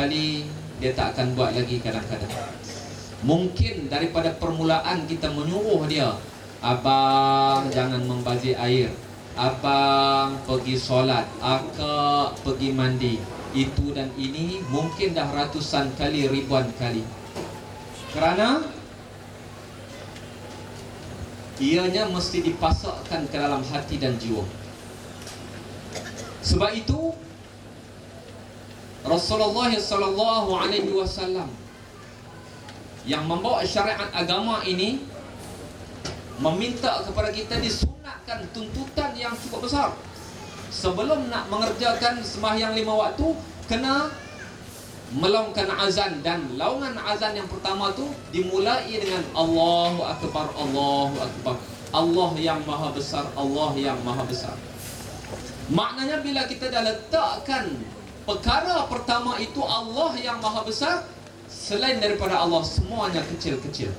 kali dia tak akan buat lagi kadang-kadang. Mungkin daripada permulaan kita menyuruh dia abang jangan membazir air. Abang pergi solat. Akak pergi mandi. Itu dan ini mungkin dah ratusan kali ribuan kali. Kerana ianya mesti dipasakkan ke dalam hati dan jiwa. Sebab itu Rasulullah sallallahu alaihi wasallam yang membawa syariat agama ini meminta kepada kita disunatkan tuntutan yang cukup besar. Sebelum nak mengerjakan sembahyang lima waktu kena melongkan azan dan laungan azan yang pertama tu dimulai dengan Allahu akbar Allahu akbar. Allah yang maha besar Allah yang maha besar. Maknanya bila kita dah letakkan perkara pertama itu Allah yang maha besar selain daripada Allah semuanya kecil-kecil.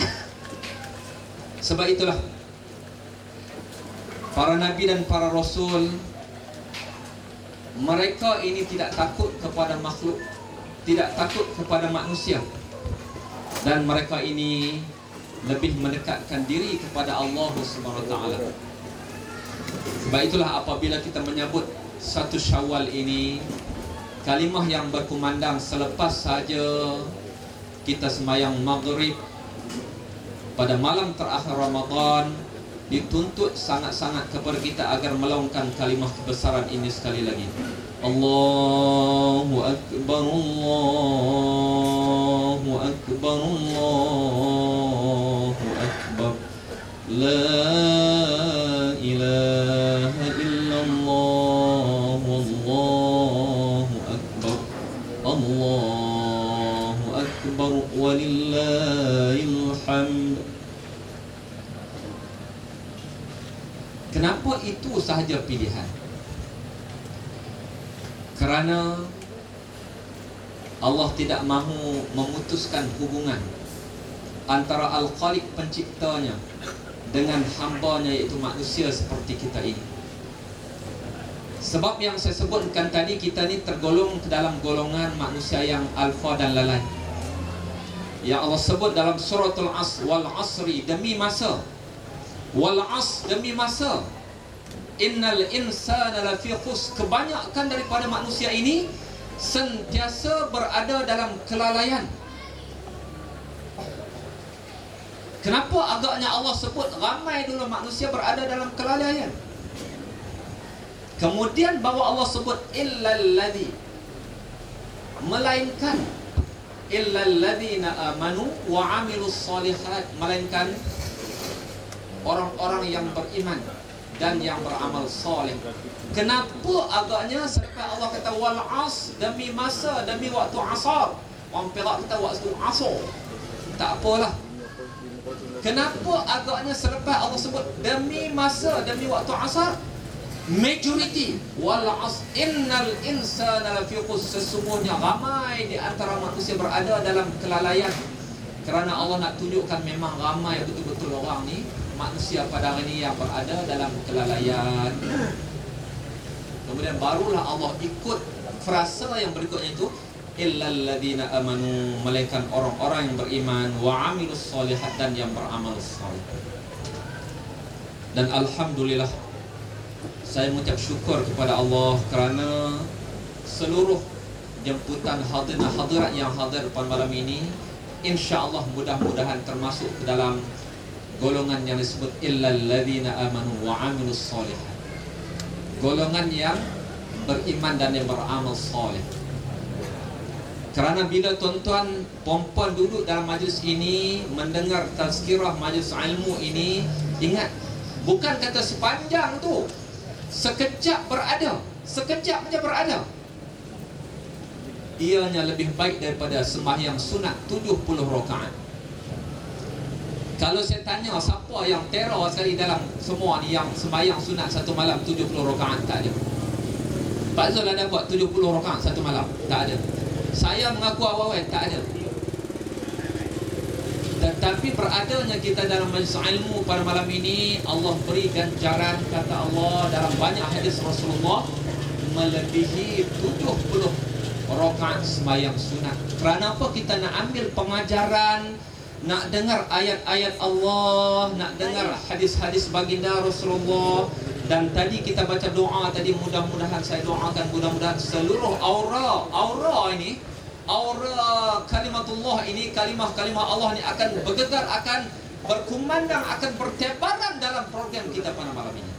Sebab itulah para nabi dan para rasul mereka ini tidak takut kepada makhluk tidak takut kepada manusia. Dan mereka ini lebih mendekatkan diri kepada Allah taala. Sebab itulah apabila kita menyebut satu Syawal ini kalimah yang berkumandang selepas saja kita sembahyang maghrib pada malam terakhir Ramadan dituntut sangat-sangat kepada kita agar melaungkan kalimah kebesaran ini sekali lagi. Allahu akbar Allahu akbar Allahu akbar La ilaha sahaja pilihan? Kerana Allah tidak mahu memutuskan hubungan antara Al-Khaliq penciptanya dengan hambanya iaitu manusia seperti kita ini. Sebab yang saya sebutkan tadi kita ni tergolong ke dalam golongan manusia yang alfa dan lalai. Yang Allah sebut dalam suratul as wal asri demi masa wal as demi masa innal insana lafi khus kebanyakan daripada manusia ini sentiasa berada dalam kelalaian. Kenapa agaknya Allah sebut ramai dulu manusia berada dalam kelalaian? Kemudian bahawa Allah sebut illal ladzi melainkan illal ladzina amanu wa amilus solihat melainkan orang-orang yang beriman dan yang beramal soleh. Kenapa agaknya selepas Allah kata wal as demi masa demi waktu asar. Orang Perak kata waktu asar. Tak apalah. Kenapa agaknya selepas Allah sebut demi masa demi waktu asar? Majority wal as innal insana lafi sesungguhnya ramai di antara manusia berada dalam kelalaian kerana Allah nak tunjukkan memang ramai betul-betul orang ni manusia pada hari ini yang berada dalam kelalaian. Kemudian barulah Allah ikut frasa yang berikutnya itu illal ladina amanu melainkan orang-orang yang beriman wa amilus solihat dan yang beramal saleh dan alhamdulillah saya mengucap syukur kepada Allah kerana seluruh jemputan hadirin hadirat yang hadir pada malam ini insya-Allah mudah-mudahan termasuk ke dalam golongan yang disebut illal ladzina amanu wa amilus solihat. Golongan yang beriman dan yang beramal soleh. Kerana bila tuan-tuan perempuan duduk dalam majlis ini mendengar tazkirah majlis ilmu ini, ingat bukan kata sepanjang tu. Sekejap berada, sekejap saja berada. Ianya lebih baik daripada sembahyang sunat 70 rakaat. Kalau saya tanya siapa yang teror sekali dalam semua ni yang sembahyang sunat satu malam 70 rakaat tak ada. Pak Zul ada buat 70 rakaat satu malam? Tak ada. Saya mengaku awal-awal tak ada. Tetapi beradanya kita dalam majlis ilmu pada malam ini Allah beri ganjaran kata Allah dalam banyak hadis Rasulullah melebihi 70 rakaat sembahyang sunat. Kerana apa kita nak ambil pengajaran nak dengar ayat-ayat Allah, nak dengar hadis-hadis baginda Rasulullah. Dan tadi kita baca doa tadi mudah-mudahan saya doakan mudah-mudahan seluruh aura aura ini aura kalimatullah ini kalimah-kalimah Allah ini akan bergetar akan berkumandang akan bertebaran dalam program kita pada malam ini.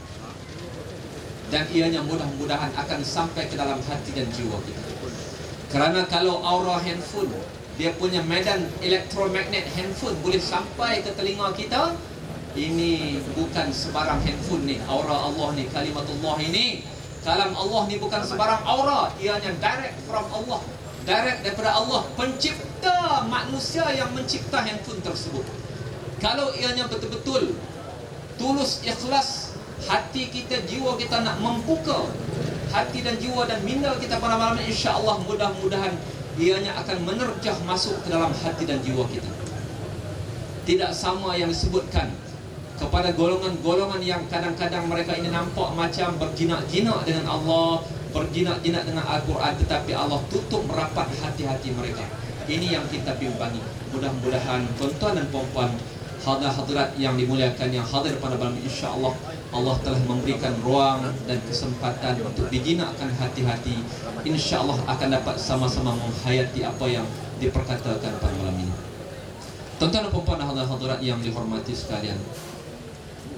Dan ianya mudah-mudahan akan sampai ke dalam hati dan jiwa kita. Kerana kalau aura handphone dia punya medan elektromagnet handphone boleh sampai ke telinga kita? Ini bukan sebarang handphone ni aura Allah ni kalimatullah ini. Kalam Allah ni bukan sebarang aura ianya direct from Allah. Direct daripada Allah pencipta manusia yang mencipta handphone tersebut. Kalau ianya betul-betul tulus ikhlas hati kita jiwa kita nak membuka hati dan jiwa dan minda kita pada malam ini insya-Allah mudah-mudahan ianya akan menerjah masuk ke dalam hati dan jiwa kita. Tidak sama yang disebutkan kepada golongan-golongan yang kadang-kadang mereka ini nampak macam berjinak-jinak dengan Allah, berjinak-jinak dengan Al-Quran tetapi Allah tutup merapat hati-hati mereka. Ini yang kita bimbangi. Mudah-mudahan tuan-tuan dan puan-puan hadirat yang dimuliakan yang hadir pada malam insya-Allah Allah telah memberikan ruang dan kesempatan untuk dijinakkan hati-hati insya-Allah akan dapat sama-sama menghayati apa yang diperkatakan pada malam ini. Tuan-tuan dan puan-puan hadirat yang dihormati sekalian.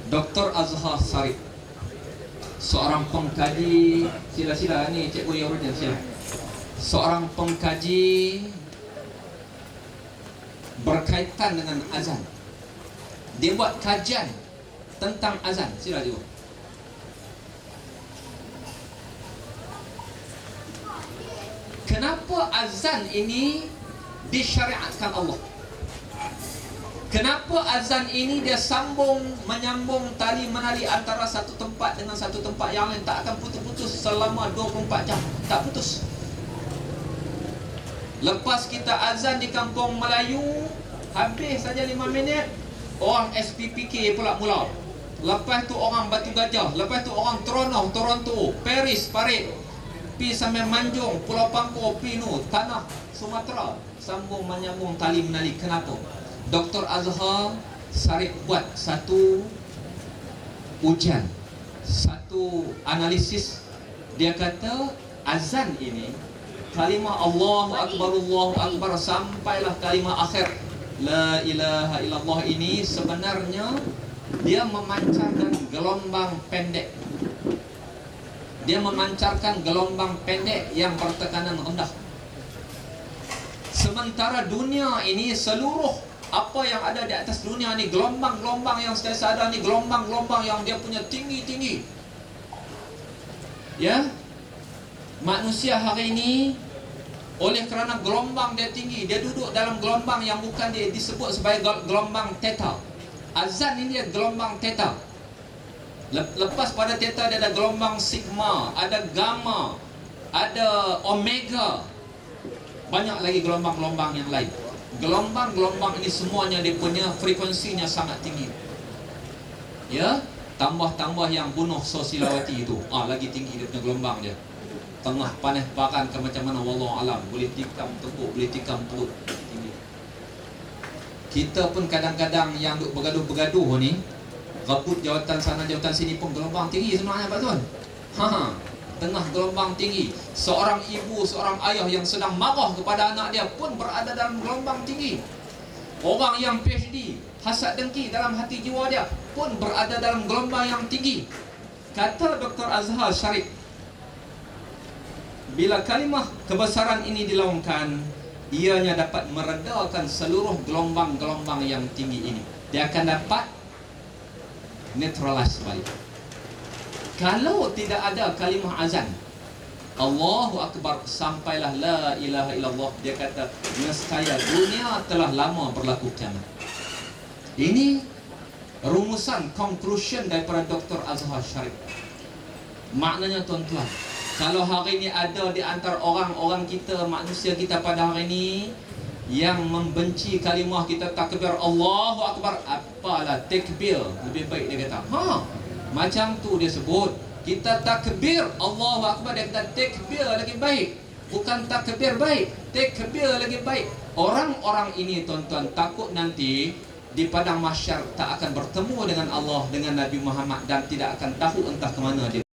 Dr. Azhar Sarif seorang pengkaji sila-sila ni cikgu yang urut sila. Seorang pengkaji berkaitan dengan azan dia buat kajian tentang azan. Sila tengok kenapa azan ini disyariatkan Allah? Kenapa azan ini dia sambung menyambung tali menali antara satu tempat dengan satu tempat yang lain? Tak akan putus-putus selama 24 jam. Tak putus. Lepas kita azan di kampung Melayu habis saja 5 minit orang SPPK pula mula. Lepas tu orang Batu Gajah lepas tu orang Toronto Toronto Paris Parit pi sampai Manjung Pulau Pangkor pi nu tanah Sumatera. Sambung menyambung tali menali. Kenapa? Dr. Azhar Sarip buat satu ujian satu analisis. Dia kata azan ini kalimah Allahu Akbar Allahu Akbar sampailah kalimah akhir La ilaha illallah ini sebenarnya dia memancarkan gelombang pendek. Dia memancarkan gelombang pendek yang bertekanan rendah. Sementara dunia ini seluruh apa yang ada di atas dunia ini gelombang-gelombang yang saya sadar ni gelombang-gelombang yang dia punya tinggi-tinggi. Ya. Manusia hari ini oleh kerana gelombang dia tinggi Dia duduk dalam gelombang yang bukan dia disebut sebagai gelombang theta Azan ini dia gelombang theta Lepas pada theta dia ada gelombang sigma Ada gamma Ada omega. Banyak lagi gelombang-gelombang yang lain. Gelombang-gelombang ini semuanya dia punya frekuensinya sangat tinggi. Ya? Tambah-tambah yang bunuh Sosilawati itu. Ah Lagi tinggi dia punya gelombang dia tengah panas bakan ke macam mana wallah alam. Boleh tikam tepuk boleh tikam perut. Kita pun kadang-kadang yang duk bergaduh-bergaduh ni rebut jawatan sana jawatan sini pun gelombang tinggi sebenarnya Pak Tuan. Ha, ha. Tengah gelombang tinggi. Seorang ibu seorang ayah yang sedang marah kepada anak dia pun berada dalam gelombang tinggi. Orang yang PhD hasad dengki dalam hati jiwa dia pun berada dalam gelombang yang tinggi. Kata Dr. Azhar Syarif bila kalimah kebesaran ini dilaungkan ianya dapat meredakan seluruh gelombang-gelombang yang tinggi ini. Dia akan dapat neutralize balik. Kalau tidak ada kalimah azan Allahu Akbar sampailah la ilaha illallah dia kata nescaya dunia telah lama berlaku kiamat. Ini rumusan conclusion daripada Dr. Azhar Sharif. Maknanya tuan-tuan kalau hari ini ada di antara orang-orang kita, manusia kita pada hari ini yang membenci kalimah kita takbir Allahu Akbar, apalah takbir lebih baik dia kata. Ha, macam tu dia sebut. Kita takbir Allahu Akbar dia kata takbir lagi baik. bukan takbir baik takbir lagi baik orang-orang ini tuan-tuan takut nanti di padang mahsyar tak akan bertemu dengan Allah dengan Nabi Muhammad dan tidak akan tahu entah ke mana dia